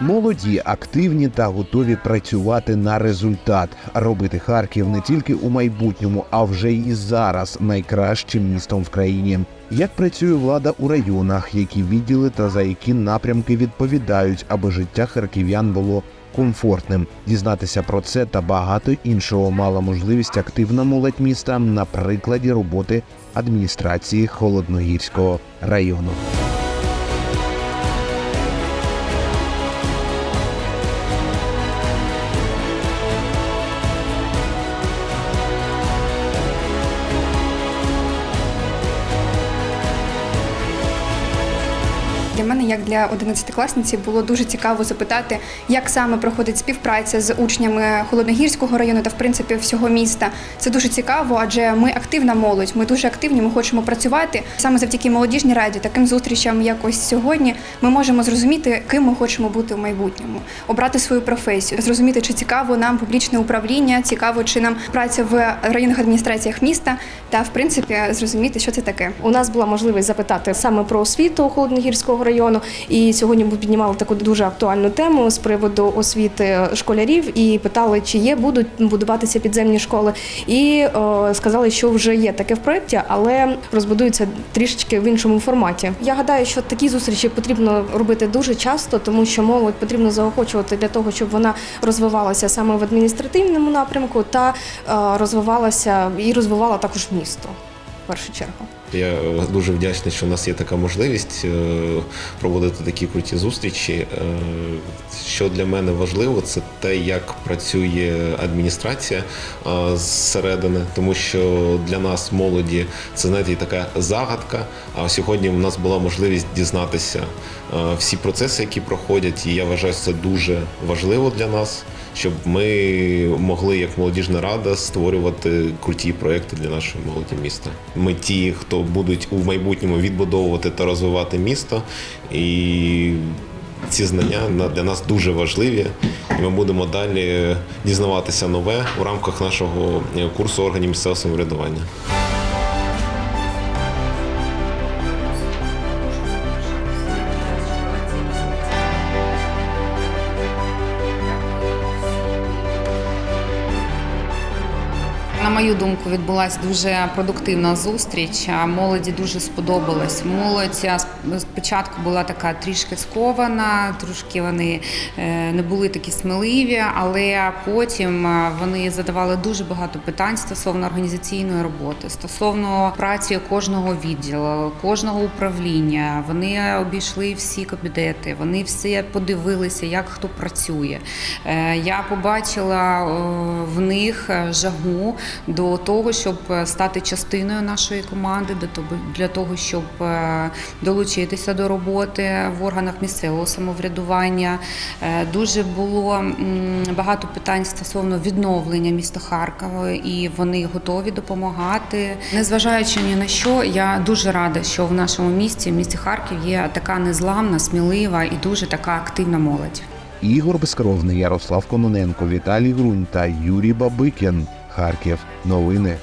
Молоді, активні та готові працювати на результат, робити Харків не тільки у майбутньому, а вже і зараз найкращим містом в країні. Як працює влада у районах, які відділи та за які напрямки відповідають, аби життя харків'ян було комфортним. Дізнатися про це та багато іншого мала можливість активна молодь міста на прикладі роботи адміністрації Холодногірського району. Для мене, як для 11-класниці, було дуже цікаво запитати, як саме проходить співпраця з учнями Холодногірського району та в принципі всього міста. Це дуже цікаво, адже ми активна молодь, ми дуже активні, ми хочемо працювати. Саме завдяки молодіжній раді, таким зустрічам, як ось сьогодні, ми можемо зрозуміти, ким ми хочемо бути в майбутньому, обрати свою професію, зрозуміти, чи цікаво нам публічне управління, цікаво, чи нам праця в районних адміністраціях міста, та в принципі зрозуміти, що це таке. У нас була можливість запитати саме про освіту Холодногірського району. І сьогодні ми піднімали таку дуже актуальну тему з приводу освіти школярів і питали, чи є будуть будуватися підземні школи. І о, сказали, що вже є таке в проєкті, але розбудується трішечки в іншому форматі. Я гадаю, що такі зустрічі потрібно робити дуже часто, тому що молодь потрібно заохочувати для того, щоб вона розвивалася саме в адміністративному напрямку та е, розвивалася і розвивала також місто в першу чергу. Я дуже вдячний, що у нас є така можливість е, проводити такі круті зустрічі. Е, Що для мене важливо, це те, як працює адміністрація е, зсередини, тому що для нас, молоді, це знаєте, така загадка. А сьогодні у нас була можливість дізнатися всі процеси, які проходять, і я вважаю, це дуже важливо для нас. Щоб ми могли, як молодіжна рада, створювати круті проекти для нашої молоді міста. Ми ті, хто будуть у майбутньому відбудовувати та розвивати місто, і ці знання на- для нас дуже важливі. І ми будемо далі дізнаватися нове в рамках нашого курсу органів місцевого самоврядування. На мою думку, відбулася дуже продуктивна зустріч. Молоді дуже сподобалось. Молодь спочатку була така трішки скована, трошки вони е, не були такі сміливі, але потім е, вони задавали дуже багато питань стосовно організаційної роботи, стосовно праці кожного відділу, кожного управління. Вони обійшли всі кабінети, вони все подивилися, як хто працює. Е, Я побачила в них жагу до того, щоб е, стати частиною нашої команди, для того, щоб е, долучитися до роботи в органах місцевого самоврядування. Е, Дуже було багато питань стосовно відновлення міста Харкова, і вони готові допомагати. Незважаючи ні на що, я дуже рада, що в нашому місті, в місті Харків, є така незламна, смілива і дуже така активна молодь. Ігор Безкровний, Ярослав Кононенко, Віталій Грунь та Юрій Бабикін. Харків. Новини